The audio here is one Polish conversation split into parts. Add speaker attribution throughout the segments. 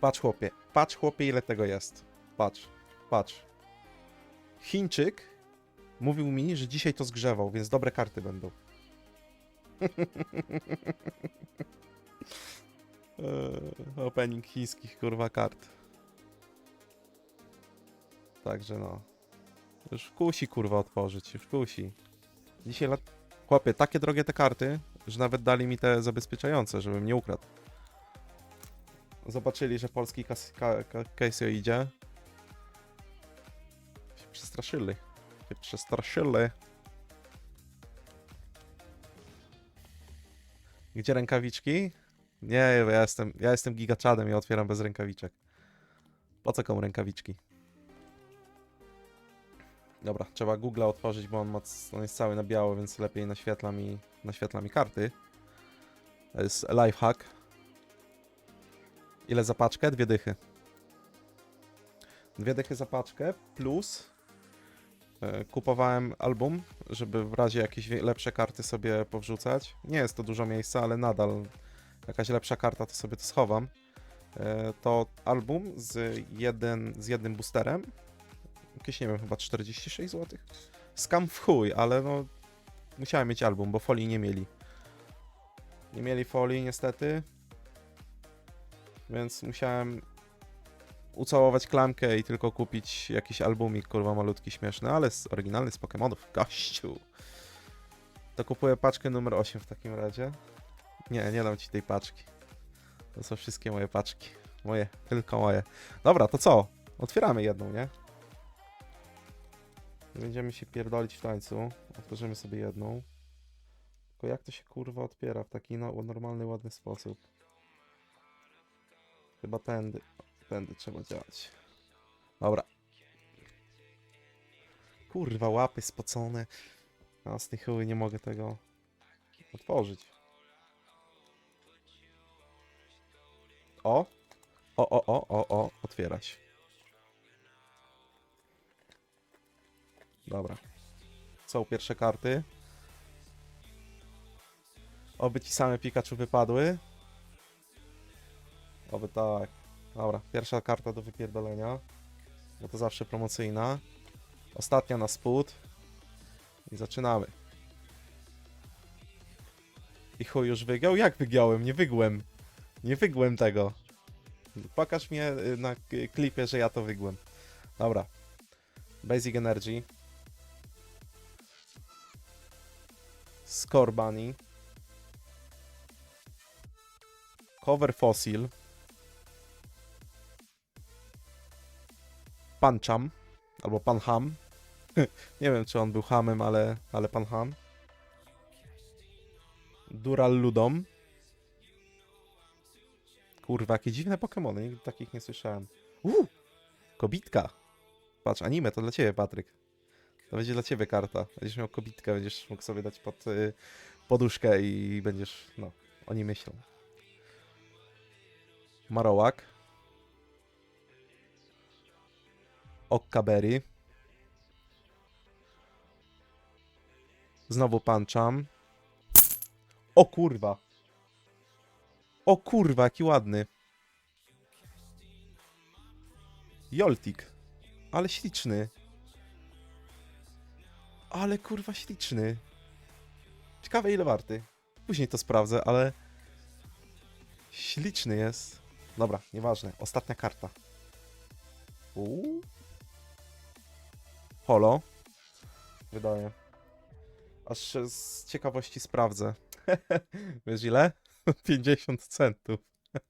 Speaker 1: Patrz chłopie, patrz chłopie ile tego jest. Patrz, patrz. Chińczyk mówił mi, że dzisiaj to zgrzewał, więc dobre karty będą. Opening chińskich kurwa kart. Także no. Już kusi kurwa otworzyć, już kusi. Dzisiaj lat... Chłopie, takie drogie te karty, że nawet dali mi te zabezpieczające, żebym nie ukradł. Zobaczyli, że polski Casio idzie. Się przestraszyli. Się przestraszyli. Gdzie rękawiczki? Nie, ja jestem, ja jestem gigaczadem i otwieram bez rękawiczek. Po co komu rękawiczki? Dobra, trzeba Google otworzyć, bo on, ma, on jest cały na biało, więc lepiej naświetla mi, naświetla mi karty. To jest lifehack. Ile za paczkę? Dwie dychy. Dwie dychy za paczkę, plus e, kupowałem album, żeby w razie jakieś lepsze karty sobie powrzucać. Nie jest to dużo miejsca, ale nadal jakaś lepsza karta, to sobie to schowam. E, To album z, jeden, z jednym boosterem. Jakieś, nie wiem, chyba 46 zł. Skam w chuj, ale no musiałem mieć album, bo folii nie mieli. Nie mieli folii niestety. Więc musiałem ucałować klamkę i tylko kupić jakiś albumik, kurwa, malutki, śmieszny, ale z, oryginalny z Pokemonów. Gościu! To kupuję paczkę numer 8 w takim razie. Nie, nie dam ci tej paczki. To są wszystkie moje paczki. Moje, tylko moje. Dobra, to co? Otwieramy jedną? Nie Będziemy się pierdolić w tańcu. Otworzymy sobie jedną. Tylko jak to się kurwa otwiera w taki no, normalny, ładny sposób? Chyba tędy. Tędy trzeba działać. Dobra. Kurwa, łapy spocone. Jasny chuj, nie mogę tego otworzyć. O! O, o, o, o, o, otwierać. Dobra. Są pierwsze karty. Oby ci same Pikachu wypadły. Oby tak. Dobra, pierwsza karta do wypierdolenia. Bo to zawsze promocyjna. Ostatnia na spód. I zaczynamy. I chuj już wygiął? Jak wygiąłem? Nie wygłem. Nie wygłem tego. Pokaż mnie y, na klipie, że ja to wygłem. Dobra. Basic Energy. Score Bunny. Cover Fossil. Pancham. Albo Panham. Nie wiem, czy on był hamem, ale, ale Panham. Dural Ludom. Kurwa, jakie dziwne Pokemony, nigdy takich nie słyszałem. Uuu! Kobitka! Patrz, anime to dla ciebie, Patryk. To będzie dla ciebie karta. Będziesz miał kobitkę, będziesz mógł sobie dać pod y, poduszkę i będziesz, no, oni myślą. Marowak. Okkaberry. Znowu Pancham. O kurwa. O kurwa, jaki ładny. Joltik. Ale śliczny. Ale kurwa śliczny. Ciekawe ile warty. Później to sprawdzę, ale... Śliczny jest. Dobra, nieważne. Ostatnia karta. Uuu. Holo. Wydaje. Aż z ciekawości sprawdzę. Wiesz ile? 50 centów.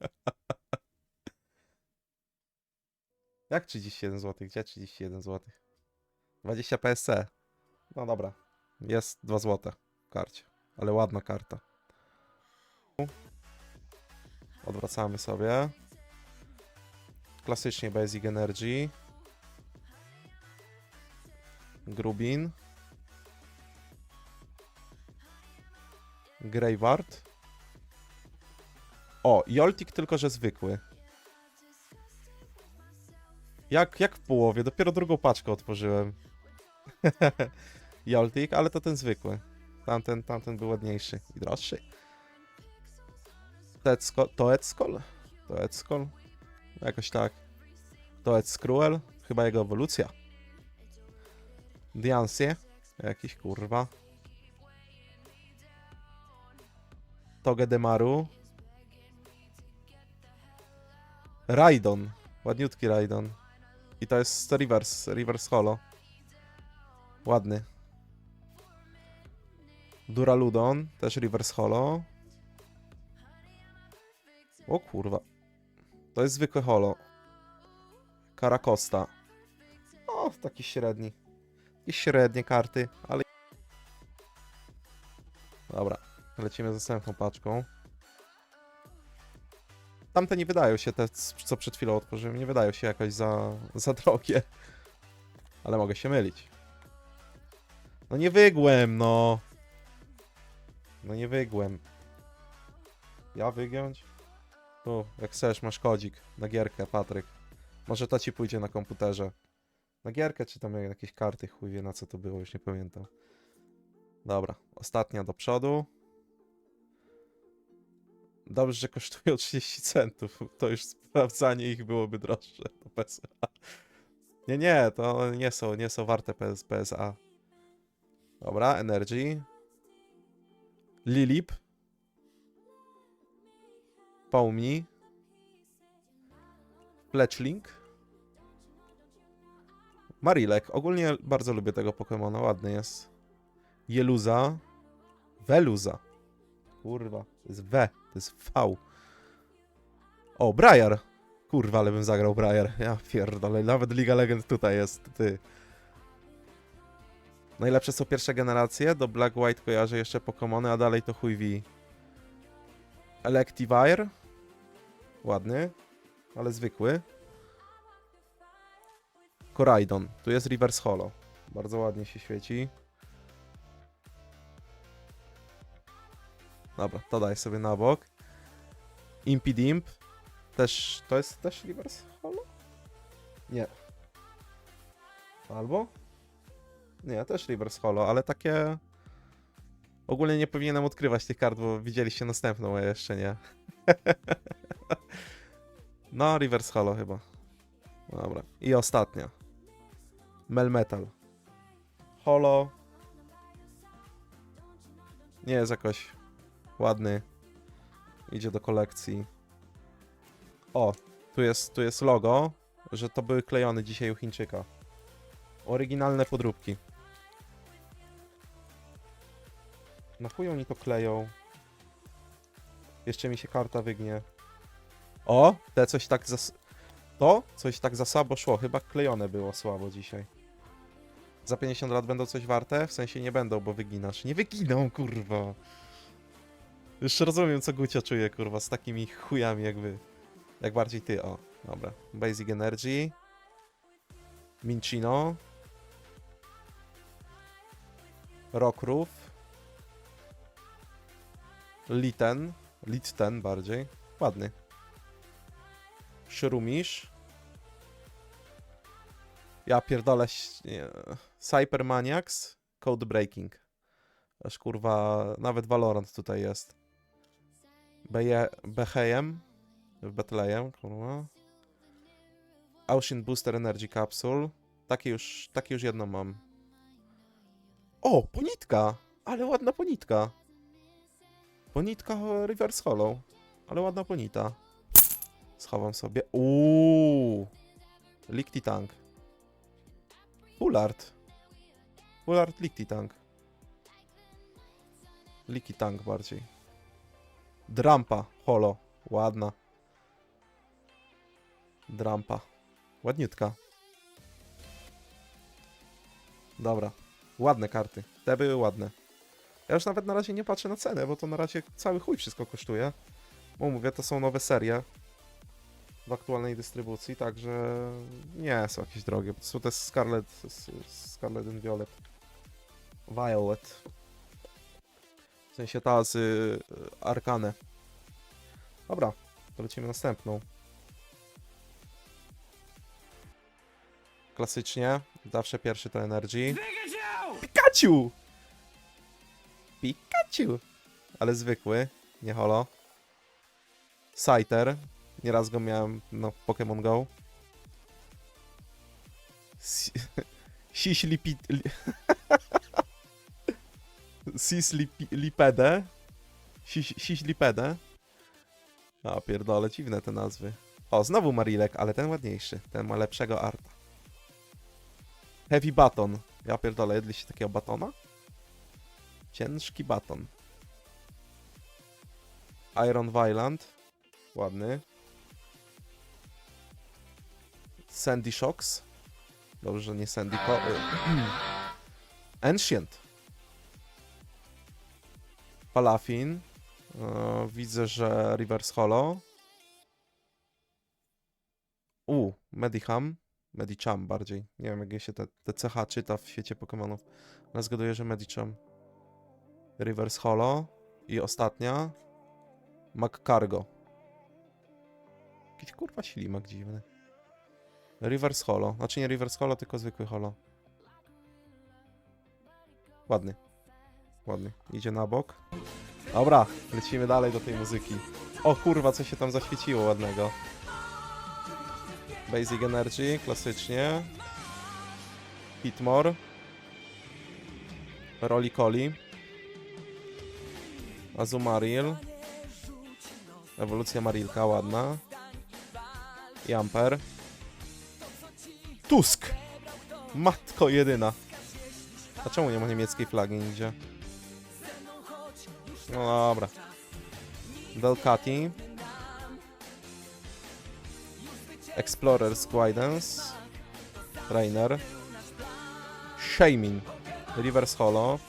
Speaker 1: Jak 31 zł? Gdzie 31 zł? 20 PSC. No dobra. Jest 2 zł w karcie. Ale ładna karta. Odwracamy sobie. Klasycznie Basic Energy. Grubin. Graveyard. O, Joltik tylko, że zwykły. Jak, jak w połowie? Dopiero drugą paczkę otworzyłem. Joltik, ale to ten zwykły. Tamten, tamten był ładniejszy i droższy. Tecko, to Eckol? To Edskull? Jakoś tak. To Edskruel? Chyba jego ewolucja. Diancie? Jakiś kurwa. Togedemaru. Raidon. Ładniutki Raidon. I to jest reverse, reverse holo. Ładny. Duraludon, też reverse holo. O kurwa. To jest zwykłe holo. Karakosta. O, taki średni. Średnie karty, ale... Dobra, lecimy z następną paczką. Tamte nie wydają się, te co przed chwilą otworzyłem, nie wydają się jakoś za, za drogie. Ale mogę się mylić. No nie wygłem, no. No nie wygłem. Ja wygiąć? Tu, jak chcesz, masz kodzik na gierkę, Patryk. Może to ci pójdzie na komputerze. Na gierkę, czy tam jakieś karty, chuj wie na co to było, już nie pamiętam. Dobra, ostatnia do przodu. Dobrze, że kosztują 30 centów. To już sprawdzanie ich byłoby droższe. To PSA. Nie, nie, to nie są, nie są warte PS, PSA. Dobra, Energy. Lilip. Paumi. Fletchling. Marilek. Ogólnie bardzo lubię tego Pokemona, ładny jest. Jeluza. Veluza. Kurwa, to jest W, to jest V. O, Briar. Kurwa, ale bym zagrał Briar. Ja pierdolę, nawet Liga Legend tutaj jest, ty. Najlepsze są pierwsze generacje, do Black White kojarzę jeszcze Pokemony, a dalej to chuj. Electivire. Ładny, ale zwykły. Koraidon. Tu jest Reverse Holo. Bardzo ładnie się świeci. Dobra, to daj sobie na bok. Impidimp. Też, to jest też Reverse Holo? Nie. Albo? Nie, też Reverse Holo, ale takie... Ogólnie nie powinienem odkrywać tych kart, bo widzieliście następną, a jeszcze nie. no, Reverse Holo chyba. Dobra. I ostatnia. Melmetal. Holo. Nie jest jakoś ładny. Idzie do kolekcji. O, tu jest, tu jest logo, że to były klejone dzisiaj u Chińczyka. Oryginalne podróbki. Na chuj oni to kleją. Jeszcze mi się karta wygnie. O, te coś tak zas... To coś tak za słabo szło. Chyba klejone było słabo dzisiaj. Za 50 lat będą coś warte? W sensie nie będą, bo wyginasz. Nie wyginą, kurwa. Już rozumiem, co Gucia czuje, kurwa, z takimi chujami jakby. Jak bardziej ty, o. Dobra. Basic Energy. Minchino. Rockroof. Litten. Litten bardziej. Ładny. Shrumish. Ja pierdolę. Cybermaniacs. Code Breaking. Aż kurwa, nawet Valorant tutaj jest. Beje, Behejem. Betlejem, kurwa. Ocean Booster Energy Capsule. Takie już, takie już jedno mam. O, ponitka! Ale ładna ponitka. Ponitka Reverse Hollow. Ale ładna ponita. Schowam sobie. Uuu. Lickty Tank. Pullard. Pullard Lickty Tank. Licky Tank bardziej. Drampa. Holo. Ładna. Drampa. Ładniutka. Dobra. Ładne karty. Te były ładne. Ja już nawet na razie nie patrzę na cenę, bo to na razie cały chuj wszystko kosztuje. Bo mówię, to są nowe serie w aktualnej dystrybucji, także nie są jakieś drogie. To są te Scarlet, Scarlet and Violet. Violet. W sensie ta z y, Arkane. Dobra, to lecimy następną. Klasycznie, zawsze pierwszy to Energy. Pikachu! Pikachu! Ale zwykły, nie holo. Scyther. Nieraz go miałem w Pokémon Go. Si- Sislipid... li- Sislipedę. Sis- Sislipedę. A pierdole, dziwne te nazwy. O, znowu Marilek, ale ten ładniejszy. Ten ma lepszego arta. Heavy Baton. Ja pierdolę, jedliście takiego batona? Ciężki baton. Iron Violent. Ładny. Sandy Shocks. Dobrze, że nie Sandy Ko... y, Ancient. Palafin. Widzę, że Reverse Hollow. U, Mediham. Medicham bardziej. Nie wiem, jak się te, te CH czyta w świecie Pokémonów. Ale zgaduję, że Medicham. Reverse Hollow. I ostatnia. McCargo. Jakiś kurwa ślimak dziwny. Reverse Hollow. Znaczy nie Reverse Hollow, tylko zwykły Hollow. Ładny. Ładny. Idzie na bok. Dobra, lecimy dalej do tej muzyki. O kurwa, co się tam zaświeciło ładnego. Basic Energy, klasycznie. Hitmore. Rolikoli. Azumaril. Ewolucja Marilka, ładna. Jamper. Tusk! Matko jedyna. A czemu nie ma niemieckiej flagi nigdzie? No dobra. Delcati. Explorer's Guidance. Rainer. Shaming. Reverse Hollow.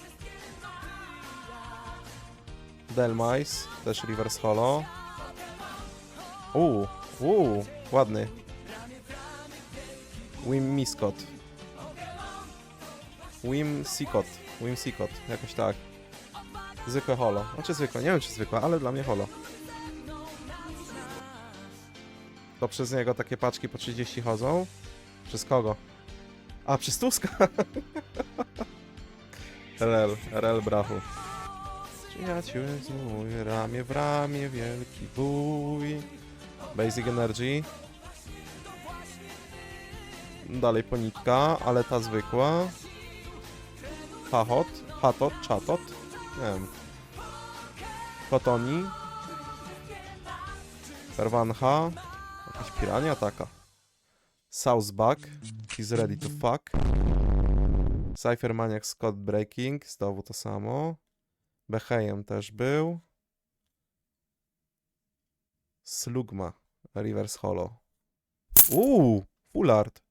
Speaker 1: Delmice. Też Reverse Hollow. Uuu, uuu, ładny. Wim Miscot. Wim Sicot. Wim Sicot, jakoś tak. Zwykłe holo. Znaczy zwykłe, nie wiem czy zwykłe, ale dla mnie holo. To przez niego takie paczki po 30 chodzą? Przez kogo? A, przez Tuska! RL, RL brachu. Przyjaciół mój, ramię w ramię, wielki bój. Basic Energy. Dalej ponitka, ale ta zwykła. Hachot, Hatot, Chatot. Nie wiem. Kotoni. Perwancha. Jakaś pirania taka. Southback. He's ready to fuck. Cypher Maniac Scott Breaking. Znowu to samo. Behejem też był. Slugma. Reverse Hollow. Uuu! Full art.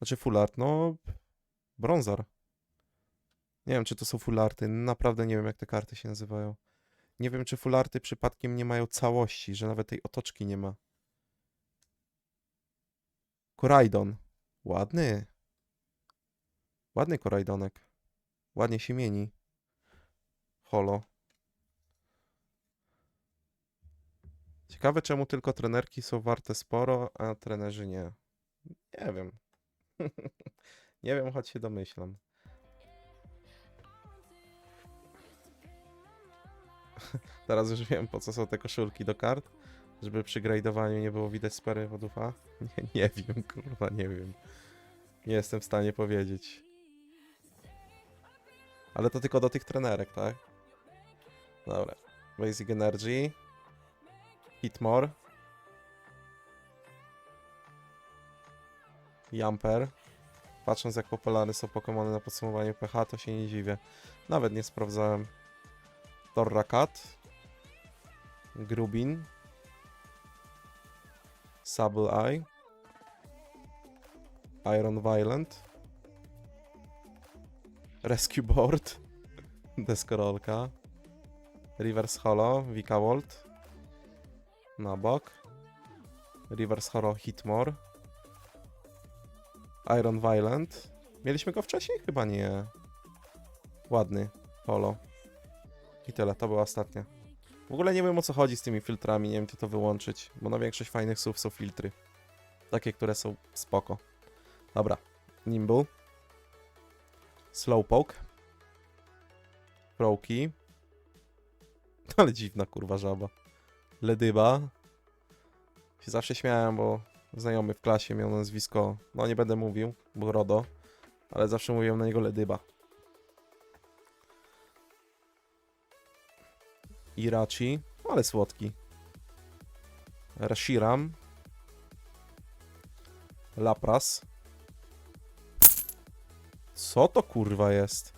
Speaker 1: Znaczy full art, no... Bronzar. Nie wiem, czy to są full arty. Naprawdę nie wiem, jak te karty się nazywają. Nie wiem, czy full arty przypadkiem nie mają całości, że nawet tej otoczki nie ma. Koraidon. Ładny. Ładny korajdonek. Ładnie się mieni. Holo. Ciekawe, czemu tylko trenerki są warte sporo, a trenerzy nie. Nie wiem. Nie wiem, choć się domyślam. Teraz już wiem, po co są te koszulki do kart. Żeby przy grade'owaniu nie było widać spery wodów A? Nie, nie wiem, kurwa, nie wiem. Nie jestem w stanie powiedzieć. Ale to tylko do tych trenerek, tak? Dobra. Basic Energy. Hitmore. Jumper. Patrząc jak popularne są Pokémony na podsumowaniu PH, to się nie dziwię. Nawet nie sprawdzałem. Torracat. Grubin. Sable Eye. Iron Violent. Rescue Board. Deskorolka. Reverse Hollow. Vikavolt. Na bok. Reverse Hollow Hitmore. Iron Violent. Mieliśmy go wcześniej? Chyba nie. Ładny. Holo. I tyle, to była ostatnia. W ogóle nie wiem o co chodzi z tymi filtrami, nie wiem czy to wyłączyć, bo na większość fajnych słów są filtry. Takie, które są spoko. Dobra. Nimble. Slowpoke. Froakie. Ale dziwna kurwa żaba. Ledyba. Się zawsze śmiałem, bo znajomy w klasie miał nazwisko, no nie będę mówił, bo RODO, ale zawsze mówiłem na niego Ledyba. Irachi, ale słodki. Reshiram. Lapras. Co to kurwa jest?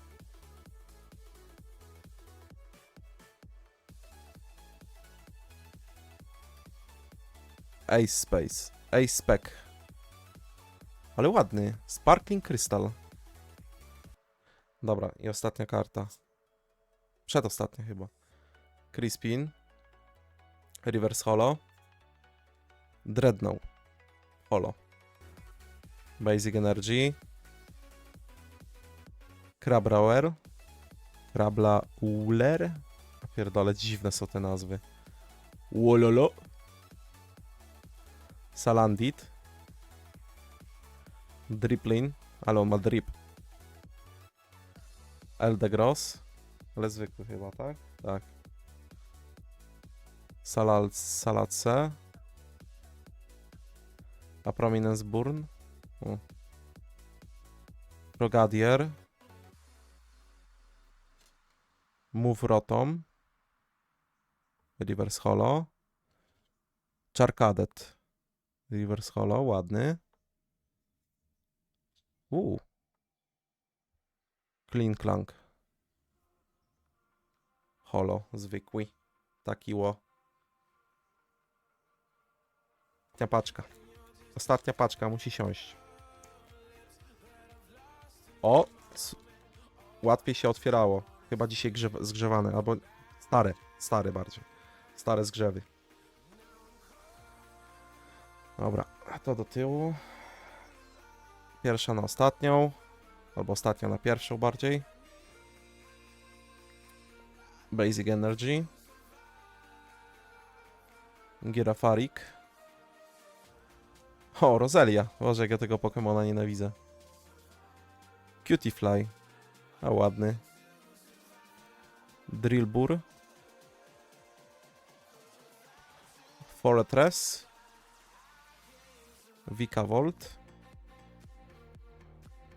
Speaker 1: Ace Space. Ace Spec. Ale ładny. Sparkling Crystal. Dobra, i ostatnia karta. Przedostatnia chyba. Crispin. Reverse Holo. Dreadnought. Holo. Basic Energy. Krabrauer. Krabla Uller. Pierdole, dziwne są te nazwy. Wololo. Salandit. Driplin. Ale on ma drip. Eldegross. Ale zwykły chyba, tak? Tak. Salal, Salace. A Prominence Burn. O. Rogadier. Move Rotom. Reverse Holo. Charcadet. Reverse Holo, ładny. Uuu. Clean Clank. Holo, zwykły. Taki ło. Ostatnia paczka. Ostatnia paczka musi siąść. O! Łatwiej się otwierało. Chyba dzisiaj grzew zgrzewane, albo stare. Stare bardziej. Stare zgrzewy. Dobra, to do tyłu. Pierwsza na ostatnią. Albo ostatnia na pierwszą bardziej. Basic Energy. Girafarik. O, Roselia. Boże, jak ja tego Pokemona nienawidzę. Cutiefly. A ładny. Drillbur. Fortress. Vikavolt.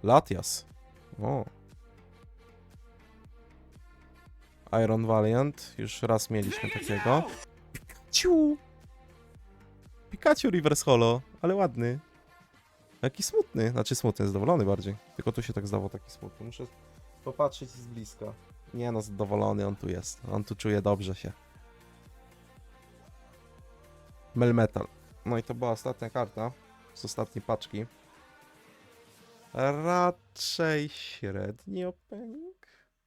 Speaker 1: Latias. O. Iron Valiant. Już raz mieliśmy takiego. Pikachu! Pikachu Reverse Holo, ale ładny. Jaki smutny. Znaczy smutny, zadowolony bardziej. Tylko tu się tak zdawał taki smutny. Muszę popatrzeć z bliska. Nie no, zadowolony on tu jest. On tu czuje dobrze się. Melmetal. No i to była ostatnia karta z ostatniej paczki. Raczej średni opening.